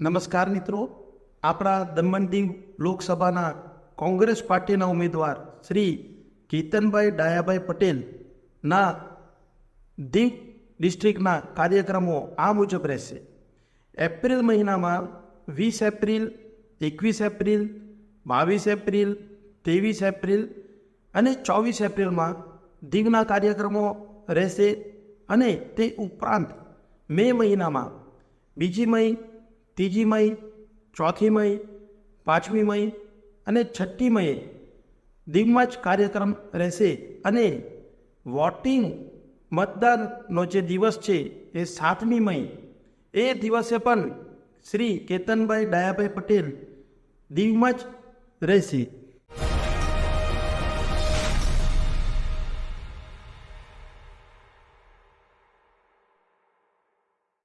નમસ્કાર મિત્રો. આપણા દમણ દીવ લોકસભાના કોંગ્રેસ પાર્ટીના ઉમેદવાર શ્રી કેતનભાઈ ડાયાભાઈ પટેલના દીવ ડિસ્ટ્રિક્ટના કાર્યક્રમો આ મુજબ રહેશે. એપ્રિલ મહિનામાં વીસ એપ્રિલ, એકવીસ એપ્રિલ, બાવીસ એપ્રિલ, ત્રેવીસ એપ્રિલ અને ચોવીસ એપ્રિલમાં દીવના કાર્યક્રમો રહેશે અને તે ઉપરાંત મે મહિનામાં બીજી મઈ ત્રીજી મઈ, ચોથી મઈ, પાંચમી મઈ અને છઠ્ઠી મઈએ દીવમાં જ કાર્યક્રમ રહેશે અને વોટિંગ મતદાનનો જે દિવસ છે એ સાતમી મઈ, એ દિવસે પણ શ્રી કેતનભાઈ ડાયાભાઈ પટેલ દીવમાં જ રહેશે.